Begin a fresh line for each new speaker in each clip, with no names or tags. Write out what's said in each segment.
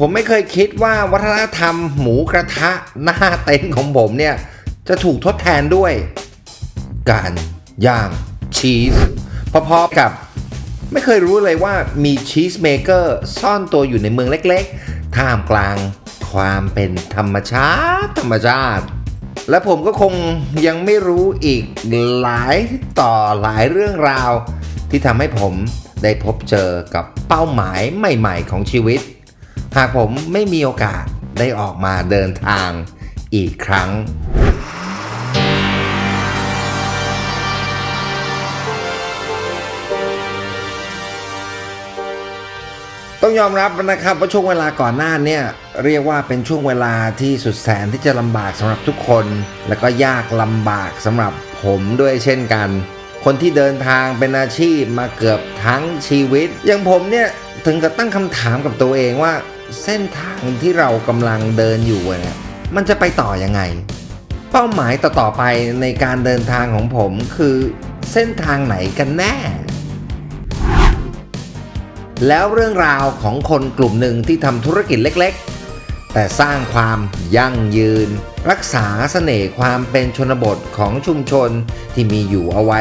ผมไม่เคยคิดว่าวัฒนธรรมหมูกระทะหน้าเต็นท์ของผมเนี่ย จะถูกทดแทนด้วย การย่างชีสพอๆกับ ไม่เคยรู้เลยว่ามีชีสเมเกอร์ซ่อนตัวอยู่ในเมืองเล็กๆ ท่ามกลางความเป็นธรรมชาติธรรมชาติ และผมก็คงยังไม่รู้อีกหลายต่อหลายเรื่องราว ที่ทำให้ผมได้พบเจอกับเป้าหมายใหม่ ๆ ของชีวิต หากผมไม่มีโอกาสได้ออกมาเดินทางอีกครั้ง ต้องยอมรับนะครับว่าช่วงเวลาก่อนหน้าเนี่ยเรียกว่าเป็นช่วงเวลาที่สุดแสนที่จะลำบากสำหรับทุกคน และก็ยากลำบากสำหรับผมด้วยเช่นกัน คนที่เดินทางเป็นอาชีพมาเกือบทั้งชีวิตอย่างผมเนี่ยถึงกับตั้งคำถามกับตัวเองว่า เส้นทางที่เรากำลังเดินอยู่เนี่ยมันจะไปต่อยังไง เป้าหมายต่อๆไปในการเดินทางของผมคือเส้นทางไหนกันแน่ แล้วเรื่องราวของคนกลุ่มหนึ่งที่ทำธุรกิจเล็กๆ แต่สร้างความยั่งยืน รักษาเสน่ห์ความเป็นชนบทของชุมชนที่มีอยู่เอาไว้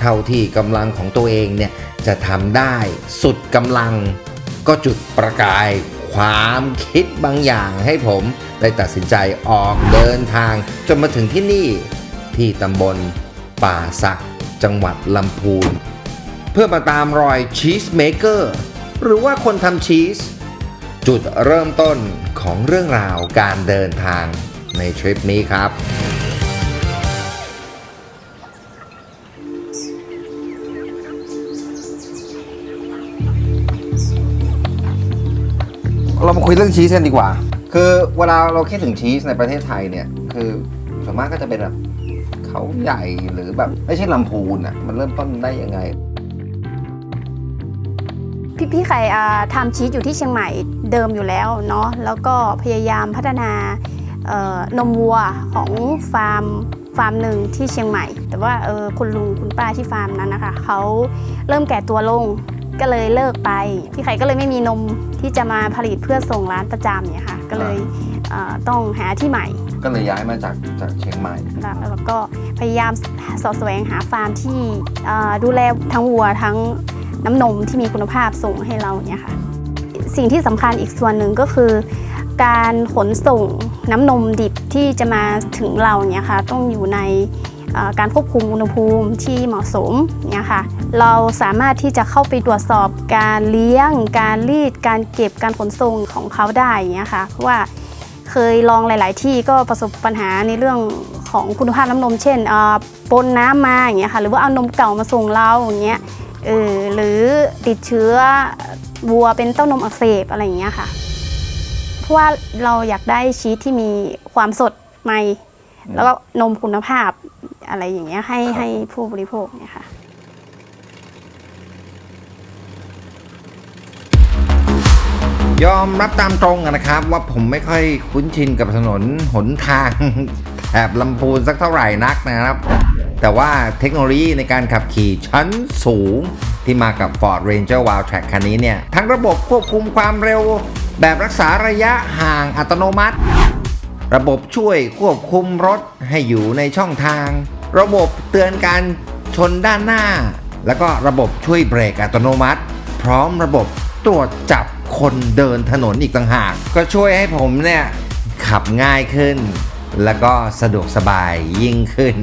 เท่าที่กำลังของตัวเองเนี่ยจะทำได้สุดกำลังก็จุดประกาย ความคิดบางอย่างให้ผมได้ตัดสินใจออกเดินทาง จนมาถึงที่นี่ที่ตำบลป่าสัก จังหวัดลำพูน เพื่อมาตามรอยชีสเมเกอร์หรือว่าคนทำชีส จุดเริ่มต้นของเรื่องราวการเดินทางในทริปนี้ครับ เรามาคุยเรื่องชีสกันดีกว่า คือเวลาเราคิดถึงชีสในประเทศไทยเนี่ย คือส่วนมากก็จะเป็นแบบเขาใหญ่หรือแบบไม่ใช่ลำพูนอะ มันเริ่มต้นได้ยังไง
พี่พี่ไข่อ่าทำชีสอยู่ที่เชียงใหม่เดิมอยู่แล้วเนาะแล้วก็พยายามพัฒนาเอ่อนมวัวของฟาร์มฟาร์มหนึ่งที่เชียงใหม่ แต่ว่าเออคุณลุงคุณป้าที่ฟาร์มนั้นนะคะเขาเริ่มแก่ตัวลง ก็เลยเลิกไป พี่ไข่ก็เลยไม่มีนมที่จะมาผลิตเพื่อส่งร้านประจำเนี่ยค่ะ ก็เลยเอ่อต้องหาที่ใหม่
ก็เลยย้ายมาจากจากเชียงใหม่
แล้วแล้วก็พยายามสอดแสวงหาฟาร์มที่เอ่อดูแลทั้งวัวทั้งน้ำนมที่มีคุณภาพส่งให้เราเนี่ยค่ะ สิ่งที่สำคัญอีกส่วนหนึ่งก็คือ การขนส่งน้ำนมดิบที่จะมาถึงเราเนี่ยค่ะต้องอยู่ในเอ่อ การควบคุมอุณหภูมิที่เหมาะสมเนี่ยค่ะเราสามารถที่จะเข้าไปตรวจสอบการเลี้ยง การรีด การเก็บการขนส่งของเขาได้เนี่ยค่ะเพราะว่าเคยลองหลาย ๆ ที่ก็ประสบปัญหาในเรื่องของคุณภาพน้ำนม เช่นปนน้ำมาอย่างเงี้ยค่ะหรือว่าเอานมเก่ามาส่งเราอย่างเงี้ยเออหรือติดเชื้อวัวเป็นเต้านมอักเสบอะไรอย่างเงี้ยค่ะเพราะว่าเราอยากได้ชีสที่มีความสดใหม่ แล้วก็นมคุณภาพ อะไรอย่างเงี้ยให้
ครับ
ให้ผู้บริโภคเนี่ยค่ะ
ยอมรับตามตรงอะนะครับ ว่าผมไม่ค่อยคุ้นชินกับถนนหนทางแถบลำพูนสักเท่าไหร่นักนะครับ แต่ว่าเทคโนโลยีในการขับขี่ชั้นสูงที่มากับ Ford Ranger Wild Track คันนี้เนี่ย ทั้งระบบควบคุมความเร็ว แบบรักษาระยะห่างอัตโนมัติ ระบบช่วยควบคุมรถให้อยู่ในช่องทาง ระบบเตือนการชนด้านหน้า แล้วก็ระบบช่วยเบรกอัตโนมัติ พร้อมระบบตรวจจับคนเดินถนนอีกต่างหาก ก็ช่วยให้ผมเนี่ยขับง่ายขึ้น แล้วก็สะดวกสบายยิ่งขึ้น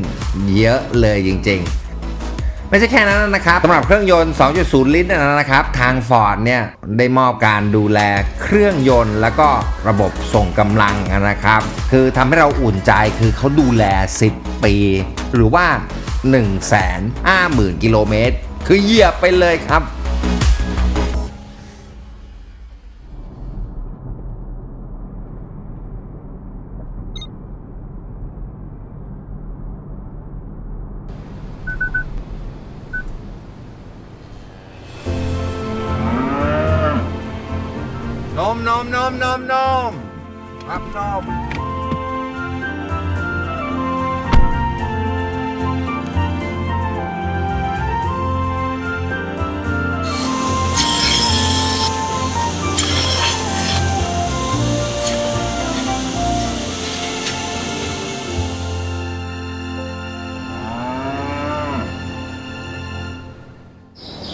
เยอะเลยจริงๆ ไม่ใช่แค่นั้นนะครับสำหรับเครื่องยนต์ 2.0 ลิตรนนนะครับ ทาง Ford เนี่ยได้มอบการดูแลเครื่องยนต์ แล้วก็ระบบส่งกำลังนะครับ คือทำให้เราอุ่นใจคือเขาดูแล 10 ปี หรือว่า 1 5 0 0 0 0 กิโลเมตร คือเหยียบไปเลยครับนมนมนมนมนมครับนม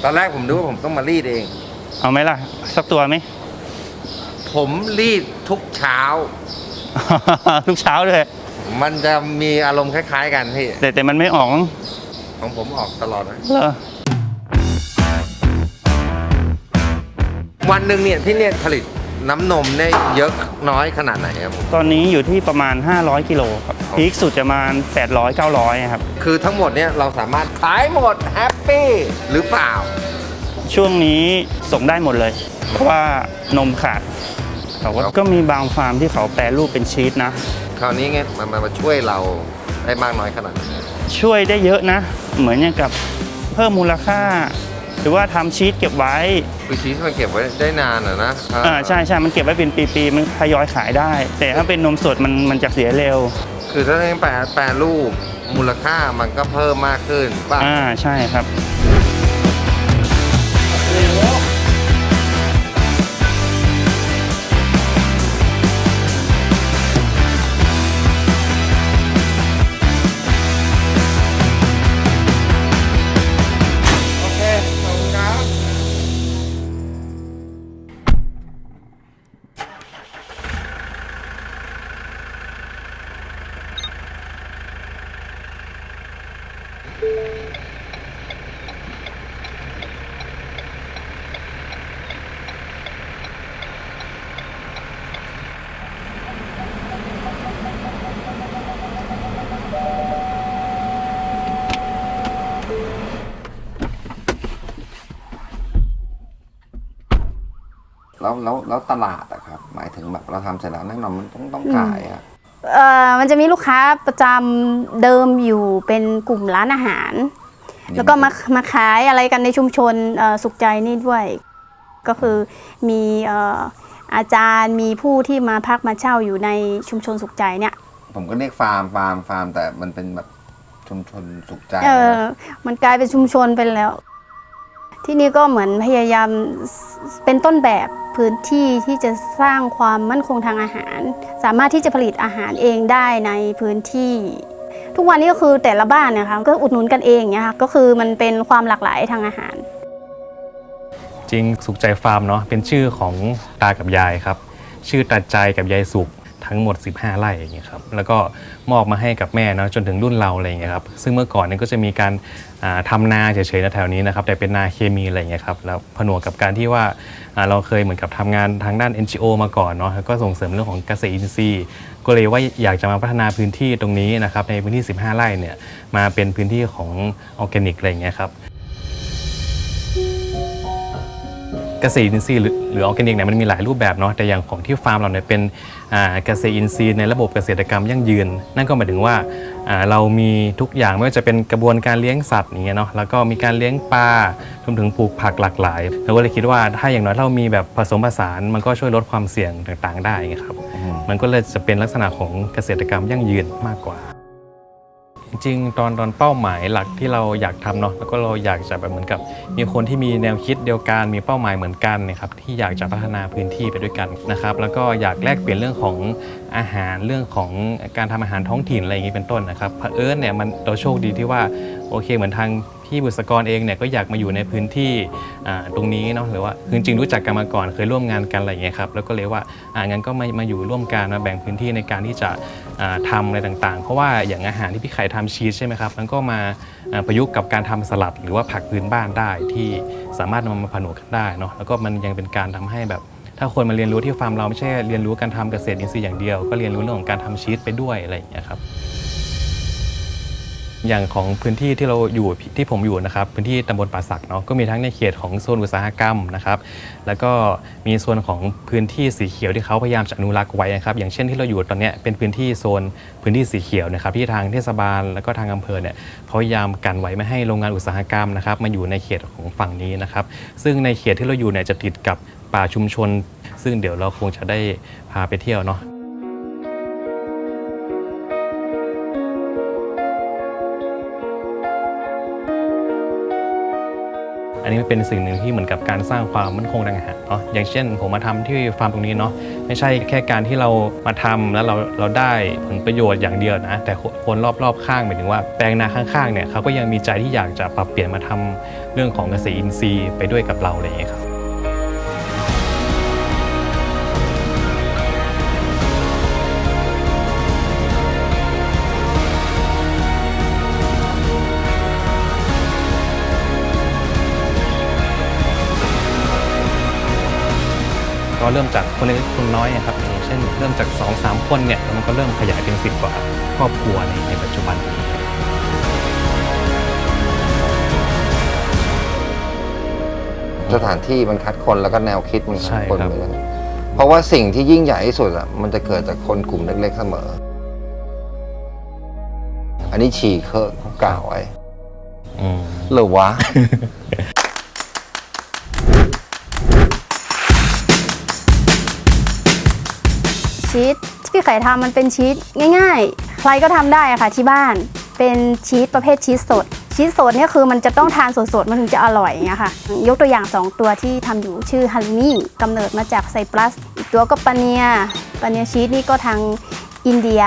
ตอนแรกผมนึกว่าผมต้องมารีดเอง
เอาไหมล่ะ สักตัวไหม
ผมรีดทุกเช้า
ทุกเช้าเลย
มันจะมีอารมณ์คล้าย ๆ กันพี่
แต่แต่มันไม่ออกมั้ง
ของผมออกตลอดนะ
เหรอ
วันหนึ่งเนี่ยที่เนี่ยผลิต น้ำนมเนี่ยเยอะน้อยขนาดไหนครับผม
ตอนนี้อยู่ที่ประมาณ 500 กิโลครับพีคสุดจะประมาณ 800 900ครับ
คือทั้งหมดเนี่ยเราสามารถขายหมดแฮปปี้หรือเปล่า
ช่วงนี้ส่งได้หมดเลย เพราะว่านมขาดแต่ว่า
ครับ
ก็มีบางฟาร์มที่เขาแปรรูปเป็นชีสนะ
คราวนี้ไงมันมันมาช่วยเราได้มากน้อยขนาดไหน
ช่วยได้เยอะนะ เหมือนอย่างกับเพิ่มมูลค่า หรือว่าทำชีสเก็บไว้
คือชีสมันเก็บไว้ได้นานอะนะ
อ่าใช่ใช่มันเก็บไว้เป็นปีๆมันทยอยขายได้ แต่ถ้าเป็นนมสดมันมันจะเสียเร็ว
คือถ้าให้แปรแปรรูปมูลค่ามันก็เพิ่มมากขึ้นป่ะ
อ่าใช่ครับ
แล้วแล้วแล้วตลาดอะครับ หมายถึงแบบเราทำเสร็จแล้วแน่นอนมันต้องต้องขายอะ
เอ่อมันจะมีลูกค้าประจำเดิมอยู่เป็นกลุ่มร้านอาหาร แล้วก็มามาขายอะไรกันในชุมชนเอ่อสุขใจนี่ด้วย ก็คือมีเอ่ออาจารย์มีผู้ที่มาพักมาเช่าอยู่ในชุมชนสุขใจเนี่ย
ผมก็เรียกฟาร์มฟาร์มฟาร์มแต่มันเป็นแบบชุมชนสุขใจ
เออ มันกลายเป็นชุมชนไปแล้ว ที่นี่ก็เหมือนพยายามเป็นต้นแบบพื้นที่ที่จะสร้างความมั่นคงทางอาหาร สามารถที่จะผลิตอาหารเองได้ในพื้นที่ ทุกวันนี้ก็คือแต่ละบ้านเนะคะก็อุดหนุนกันเองเนี่ยค่ะก็คือมันเป็นความหลากหลายทางอาหาร
จริงสุขใจฟาร์มเนาะเป็นชื่อของตากับยายครับ ชื่อตาใจกับยายสุข ทั้งหมด 15 ไร่อย่างเงี้ยครับแล้วก็มอบมาให้กับแม่เนาะจนถึงรุ่นเราอะไรอย่างเงี้ยครับซึ่งเมื่อก่อนเนี่ยก็จะมีการอ่าทำนาเฉยๆนะแถวนี้นะครับแต่เป็นนาเคมีอะไรอย่างเงี้ยครับแล้วผนวกกับการที่ว่าเราเคยเหมือนกับทำงานทางด้าน NGO มาก่อนเนาะก็ส่งเสริมเรื่องของเกษตรอินทรีย์ก็เลยว่าอยากจะมาพัฒนาพื้นที่ตรงนี้นะครับในพื้นที่ 15 ไร่เนี่ยมาเป็นพื้นที่ของออร์แกนิกอะไรอย่างเงี้ยครับเกษตรอินทรีย์หรือออร์แกนิกเนี่ยมันมีหลายรูปแบบเนาะแต่อย่างของที่ฟาร์มเราเนี่ยเป็น เกษตรอินทรีย์ในระบบเกษตรกรรมยั่งยืน นั่นก็หมายถึงว่าอ่าเรามีทุกอย่างไม่ว่าจะเป็นกระบวนการเลี้ยงสัตว์อย่างเงี้ยเนาะแล้วก็มีการเลี้ยงปลารวมถึงปลูกผักหลากหลายเราก็เลยคิดว่าถ้าอย่างน้อยเรามีแบบผสมผสานมันก็ช่วยลดความเสี่ยงต่างๆ ได้ไงครับ
อืม
มันก็เลยจะเป็นลักษณะของเกษตรกรรมยั่งยืนมากกว่า จริงตอนตอนเป้าหมายหลักที่เราอยากทำเนาะแล้วก็เราอยากจะแบบเหมือนกับ มีคนที่มีแนวคิดเดียวกันมีเป้าหมายเหมือนกันนะครับที่อยากจะพัฒนาพื้นที่ไปด้วยกันนะครับแล้วก็อยากแลกเปลี่ยนเรื่องของอาหารเรื่องของการทำอาหารท้องถิ่นอะไรอย่างนี้เป็นต้นนะครับเผอิญเนี่ยมันเราโชคดีที่ว่าโอเคเหมือนทางพี่บุษกรเองเนี่ยก็อยากมาอยู่ในพื้นที่ตรงนี้เนาะหรือว่าคือจริงๆรู้จักกันมาก่อนเคยร่วมงานกันอะไรอย่างเงี้ยครับแล้วก็เลยว่าอ่างั้นก็มามาอยู่ร่วมกันมาแบ่งพื้นที่ในการที่จะทำอะไรต่างๆ เพราะว่าอย่างอาหารที่พี่ไข่ทำชีสใช่ไหมครับมันก็มาประยุกต์กับการทำสลัดหรือว่าผักพื้นบ้านได้ที่สามารถนำมาผนวกกันได้เนาะแล้วก็มันยังเป็นการทำให้แบบ ถ้าคนมาเรียนรู้ที่ฟาร์มเราไม่ใช่เรียนรู้การทำเกษตรอินทรีย์อย่างเดียว ก็เรียนรู้เรื่องของการทำชีสไปด้วยอะไรอย่างเงี้ยครับอย่างของพื้นที่ที่เราอยู่ที่ผมอยู่นะครับ พื้นที่ตำบลป่าสักเนาะก็มีทั้งในเขตของโซนอุตสาหกรรมนะครับ แล้วก็มีส่วนของพื้นที่สีเขียวที่เขาพยายามจะอนุรักษ์ไว้นะครับ อย่างเช่นที่เราอยู่ตอนนี้เป็นพื้นที่โซนพื้นที่สีเขียวนะครับ ที่ทางเทศบาลแล้วก็ทางอำเภอเนี่ยพยายามกันไว้ไม่ให้โรงงานอุตสาหกรรมนะครับมาอยู่ในเขตของฝั่งนี้นะครับ ซึ่งในเขตที่เราอยู่เนี่ยจะติดกับ ป่าชุมชน ซึ่งเดี๋ยวเราคงจะได้พาไปเที่ยวเนาะอันนี้เป็นสิ่งหนึ่งที่เหมือนกับการสร้างความมั่นคงทางอาหารเนาะอย่างเช่น ผมมาทำที่ฟาร์มตรงนี้เนาะไม่ใช่แค่การที่เรามาทำแล้วเราเราได้ผลประโยชน์อย่างเดียวนะแต่คนรอบๆข้างหมายถึงว่าแปลงนาข้างๆเนี่ยเขาก็ยังมีใจที่อยากจะปรับเปลี่ยนมาทำเรื่องของเกษตรอินทรีย์ไปด้วยกับเราอะไรอย่างเงี้ยครับ เริ่มจากคนเล็กคนน้อยนะครับอย่างเช่นเริ่มจาก 2 3 คนเนี่ยแล้วมันก็เริ่มขยายเป็นสิบกว่าครอบครัวในในปัจจุบันนี้
สถานที่มันคัดคนแล้วก็แนวคิดมันคัดคน
ใช่ครับ
ไปเลยเพราะว่าสิ่งที่ยิ่งใหญ่ที่สุดอะมันจะเกิดจากคนกลุ่มเล็ก ๆ เสมอ อันนี้ฉีกเขาเขากล่าวไว้
อืม
หรือวะ
ชีสที่พี่ไข่ทำมันเป็นชีสง่าย ๆ ใครก็ทำได้อะค่ะที่บ้าน เป็นชีสประเภทชีสสด ชีสสดเนี่ยคือมันจะต้องทานสดๆ มันถึงจะอร่อยอย่างเงี้ยค่ะ ยกตัวอย่าง 2 ตัวที่ทำอยู่ชื่อฮัลนี่กำเนิดมาจากไซปรัส อีกตัวก็ปาเนียปาเนียชีสนี่ก็ทางอินเดีย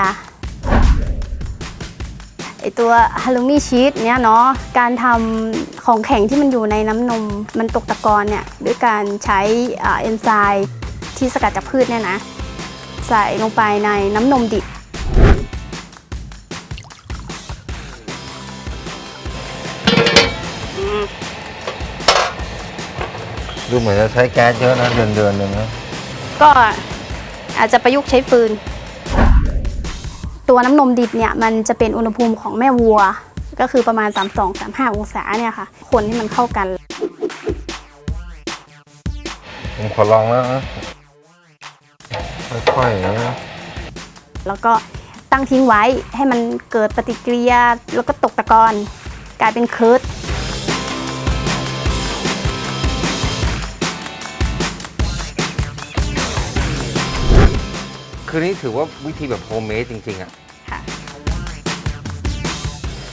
ไอตัวฮาลูมี่ชีสเนี่ยเนาะการทำของแข็งที่มันอยู่ในน้ำนมมันตกตะกอนเนี่ยด้วยการใช้เอนไซม์ที่สกัดจากพืชเนี่ยนะ ใส่ลงไปในน้ำนมดิบ
ดูเหมือนจะใช้แก๊สเยอะนะเดือนเดือนๆหนึงนะ
ก็อาจจะประยุกต์ใช้ฟืน ตัวน้ำนมดิบเนี่ยมันจะเป็นอุณหภูมิของแม่วัว ก็คือประมาณ 32-35 องศาเนี่ยค่ะ คนให้มันเข้ากัน
ผมขอลองแล้วนะ ค่อยๆนะ
แล้วก็ตั้งทิ้งไว้ให้มันเกิดปฏิกิริยาแล้วก็ตกตะกอนกลายเป็นเคิร์ด
คือนี่ถือว่าวิธีแบบโฮมเมดจริง ๆอะ
ค่ะ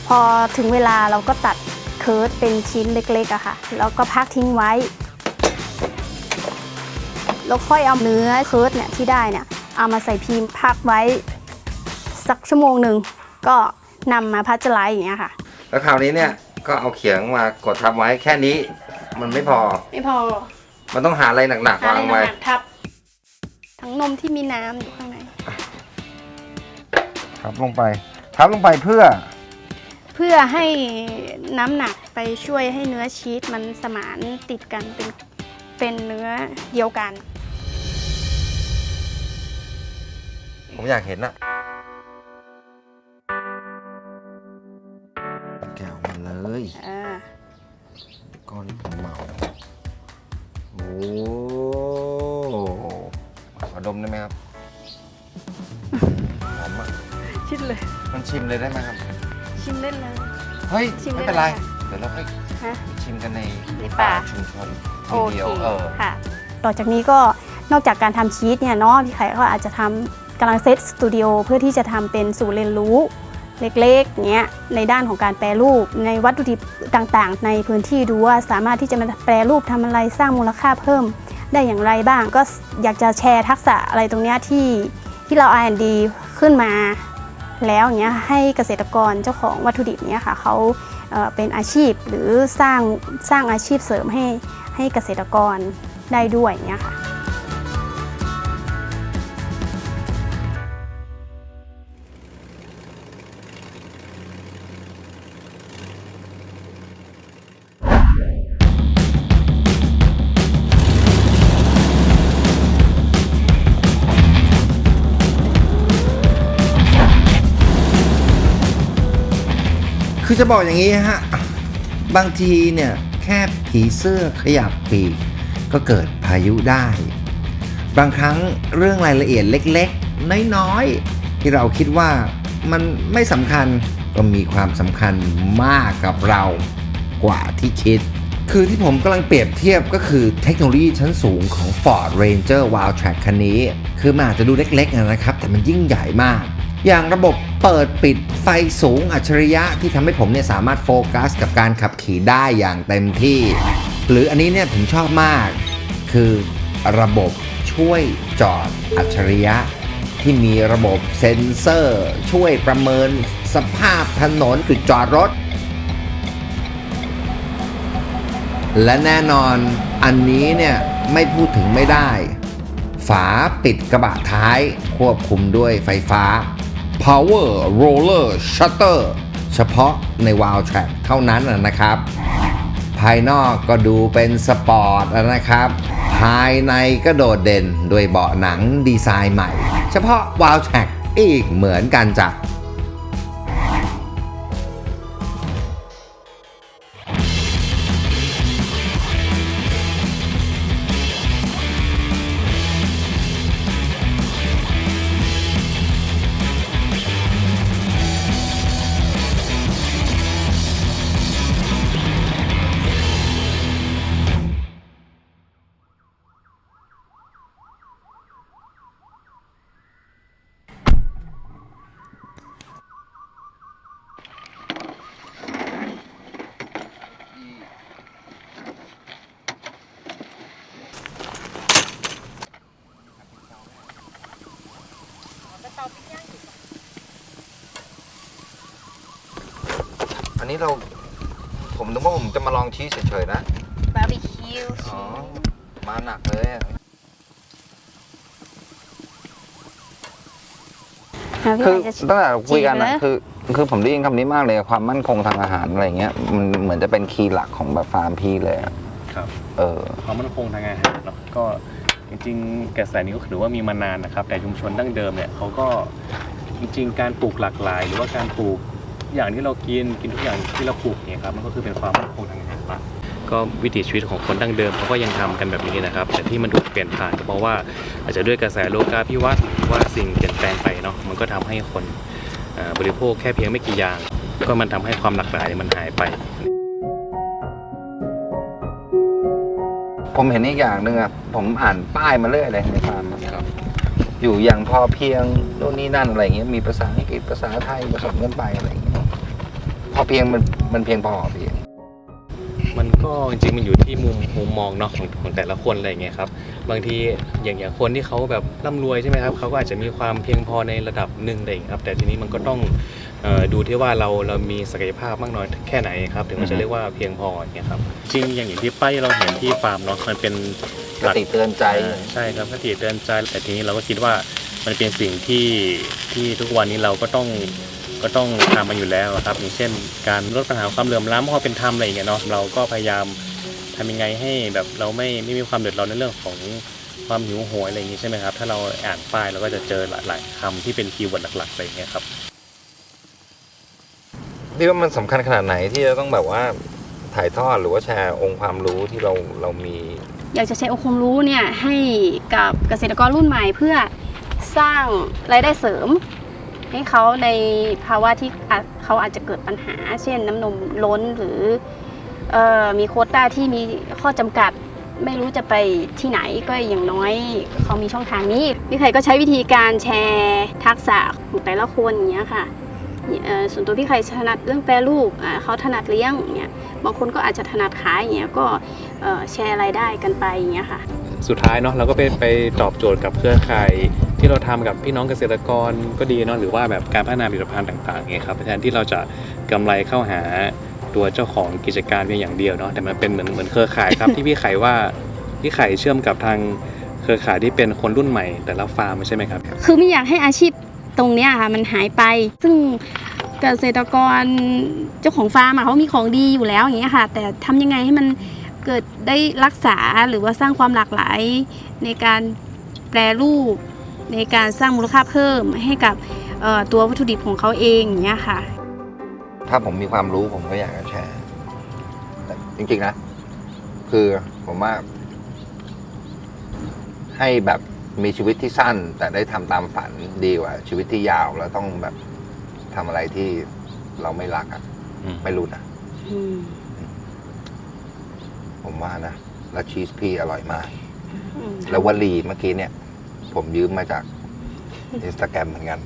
พอถึงเวลาเราก็ตัดเคิร์ดเป็นชิ้นเล็กๆอะค่ะ แล้วก็พักทิ้งไว้ แล้วค่อยเอาเนื้อเคิร์ดเนี่ยที่ได้เนี่ยเอามาใส่พิมพ์พักไว้สักชั่วโมงหนึ่งก็นำมาพัชไลซ์อย่างเงี้ยค่ะ
แล้วคราวนี้เนี่ยก็เอาเขียงมากดทับไว้แค่นี้ มันไม่พอ
ไม่พอ
มันต้องหาอะไรหนักๆวางไว้
ทับ ทั้งนมที่มีน้ำอยู่ข้างใน
ทับลงไป ทับลงไปเพื่อ
เพื่อให้น้ำหนักไปช่วยให้เนื้อชีสมันสมานติดกันเป็นเป็นเนื้อเดียวกัน
ผมอยากเห็นอะแก้วมาเลย
อ่า
ก้อนผมเมาโอ้ขอดมได้ไหมครับหอมอะ
ชิมเลย
มันชิมเลยได้ไหมครับ
ชิมเล่นเลย
เฮ้ย
ชิมได้
ไม่เป็นไร
เลยค่ะ
เดี๋ยวเราค่อย
ฮะ
ชิมกันใน
ในป่า
ชุมชน
โอ
ที
เค
เดียวเออ
ค่ะ ต่อจากนี้ก็นอกจากการทำชีสเนี่ยเนาะพี่ไข่ก็อาจจะทำ กำลังเซตสตูดิโอเพื่อที่จะทำเป็นศูนย์เรียนรู้เล็กๆเนี้ยในด้านของการแปรรูป ในวัตถุดิบต่างๆ ในพื้นที่ดูว่าสามารถที่จะมาแปรรูปทำอะไรสร้างมูลค่าเพิ่ม ได้อย่างไรบ้าง ก็อยากจะแชร์ทักษะอะไรตรงเนี้ยที่ที่เรา R&D ขึ้นมา แล้วเงี้ยให้เกษตรกรเจ้าของวัตถุดิบเนี้ยค่ะเขาเอ่อเป็นอาชีพหรือสร้างสร้างอาชีพเสริมให้ให้เกษตรกรได้ด้วยเงี้ยค่ะ
คือจะบอกอย่างนี้ฮะ บางทีเนี่ยแค่ผีเสื้อขยับปีกก็เกิดพายุได้ บางครั้งเรื่องรายละเอียดเล็กๆ น้อยๆ ที่เราคิดว่ามันไม่สำคัญก็มีความสำคัญมากกับเรากว่าที่คิด คือที่ผมกำลังเปรียบเทียบก็คือเทคโนโลยีชั้นสูงของ Ford Ranger Wildtrak คันนี้ คือมันอาจจะดูเล็กๆนะครับ แต่มันยิ่งใหญ่มาก อย่างระบบ เปิดปิดไฟสูงอัจฉริยะที่ทำให้ผมเนี่ยสามารถโฟกัสกับการขับขี่ได้อย่างเต็มที่ หรืออันนี้เนี่ยผมชอบมาก คือระบบช่วยจอดอัจฉริยะ ที่มีระบบเซ็นเซอร์ ช่วยประเมินสภาพถนนจุดจอดรถ และแน่นอนอันนี้เนี่ยไม่พูดถึงไม่ได้ ฝาปิดกระบะท้ายควบคุมด้วยไฟฟ้า Power Roller Shutter เฉพาะใน w i l d Track เท่านั้นนะครับ ภายนอกก็ดูเป็นสปอร์ตนะครับ ภายในก็โดดเด่นด้วยเบาะหนังดีไซน์ใหม่ เฉพาะ w i l d Track อีกเหมือนกันจ้ะ นนี้เรา ผมนึกว่าผมจะมาลองชี้เฉยๆนะ
บาร์บีคิว
อ๋อ มาหนักเลยอะ
คือตั้งแต่คุยกันนะ
จริงเหรอ
คือ คือผมได้ยินคำนี้มากเลยความมั่นคงทางอาหารอะไรเงี้ยมันเหมือนจะเป็นคีย์หลักของแบบฟาร์มพี่เลยอะ
ครับ
เออ
ความมั่นคงทางอาหารเนาะก็จริงๆกระแสนี้ก็ถือว่ามีมานานนะครับ แต่ชุมชนดั้งเดิมเนี่ยเขาก็จริงๆ การปลูกหลากหลาย หรือว่าการปลูก อย่างที่เรากินกินทุกอย่างที่เราปลูกเนี่ยครับมันก็คือเป็นความมั่นคงทางอาหารปะก็วิถีชีวิตของคนดั้งเดิมเขาก็ยังทำกันแบบนี้นะครับ แต่ที่มันถูกเปลี่ยนผ่านก็เพราะว่าอาจจะด้วยกระแสโลกาภิวัตน์หรือว่าสิ่งเปลี่ยนแปลงไปเนาะมันก็ทำให้คนเอ่อบริโภคแค่เพียงไม่กี่อย่าง ก็มันทำให้ความหลากหลายเนี่ยมันหายไป
ผมเห็นอีกอย่างหนึ่งอะผมอ่านป้ายมาเรื่อยเลยในฟาร์มอะอยู่อย่างพอเพียงโน่นนี่นั่นอะไรเงี้ยมีภาษาอังกฤษภาษาไทยผสมกันไปอะไรเงี้ยพ อเพียงมันมันเพียงพอพี่
มันก็จริงๆมันอยู่ที่มุมมุมมองเนาะของของแต่ละคนอะไรอย่างเงี้ยครับบางทีอย่างอย่างคนที่เขาแบบร่ำรวยใช่ไหมครับเขาก็อาจจะมีความเพียงพอในระดับหนึ่งอะไรอย่างเงี้ยครับแต่ทีนี้มันก็ต้องเอ่อดูที่ว่าเราเรามีศักยภาพมากน้อยแค่ไหนครับถึงมันจะเรียกว่าเพียงพออย่างเงี้ยครับจริงอย่างอย่างที่ป้ายเราเห็นที่ฟาร์มเนาะมันเป็น
กติเตือนใจ
เออใช่ครับคติเตือนใจแต่ทีนี้เราก็คิดว่ามันเป็นสิ่งที่ที่ทุกวันนี้เราก็ต้อง ก็ต้องทำมันอยู่แล้วอะครับอย่างเช่น การลดปัญหาความเหลื่อมล้ำความเป็นธรรมอะไรอย่างเงี้ยเนาะเราก็พยายามทำยังไงให้แบบเราไม่ไม่มีความเดือดร้อนในเรื่องของความหิวโหยอะไรอย่างงี้ใช่ไหมครับถ้าเราอ่านป้ายเราก็จะเจอหลายๆคำที่เป็นคีย์เวิร์ดหลักๆอะไรอย่างเงี้ยครับ
พี่ว่ามันสำคัญขนาดไหนที่จะต้องแบบว่าถ่ายทอดหรือว่าแชร์องค์ความรู้ที่เราเรามี
อยากจะใช้องค์ความรู้เนี่ยให้กับเกษตรกรรุ่นใหม่เพื่อสร้างรายได้เสริม ให้เขาในภาวะที่เขาอาจจะเกิดปัญหา เช่นน้ำนมล้นหรือออมีโคต้าที่มีข้อจำกัดไม่รู้จะไปที่ไหนก็อย่างน้อยเขามีช่องทางนี้พี่ไข่ก็ใช้วิธีการแชร์ทักษะของแต่ละคนอย่างเงี้ยค่ะส่วนตัวพี่ไข่ถนัดเรื่องแปรรูปเขาถนัดเลี้ยงเงี้ยบางคนก็อาจจะถนัดขายอย่างเงี้ยก็แชร์รายได้กันไปอย่างเงี้ยค่ะ
สุดท้ายเนาะเราก็ไปไปตอบโจทย์กับเครือข่าย ที่เราทำกับพี่น้องเกษตรกรก็ดีเนาะหรือว่าแบบการพัฒนาผลิตภัณฑ์ต่างๆเงี้ยครับแทนที่เราจะกำไรเข้าหาตัวเจ้าของกิจการเพียงอย่างเดียวเนาะแต่มันเป็นเหมือนเหมือนเครือข่ายครับที่พี่ไข่ว่าพี่ไข่เชื่อมกับทางเครือข่ายที่เป็นคนรุ่นใหม่ แต่ละฟาร์มใช่ไหมครับ
คือไม่อยากให้อาชีพตรงเนี้ยค่ะมันหายไป ซึ่งเกษตรกรเจ้าของฟาร์มอะเขามีของดีอยู่แล้วอย่างเงี้ยค่ะ แต่ทำยังไงให้มันเกิดได้รักษาหรือว่าสร้างความหลากหลายในการแปรรูป ในการสร้างมูลค่าเพิ่มให้กับเอ่อตัววัตถุดิบของเขาเองอย่างเงี้ยค่ะ
ถ้าผมมีความรู้ผมก็อยากจะแชร์แต่จริงๆนะ คือผมว่า ให้แบบมีชีวิตที่สั้น แต่ได้ทำตามฝันดีกว่า ชีวิตที่ยาวแล้วต้องแบบทำอะไรที่เราไม่รักอะ่ะ
อืม
ไม่รู้นะ
อืม
ผมว่านะ แล้วชีสพี่อร่อยมาก
อืม
แล้ววลีเมื่อกี้เนี่ย ผมยืมมาจากอินสตาแกรมเหมือนกัน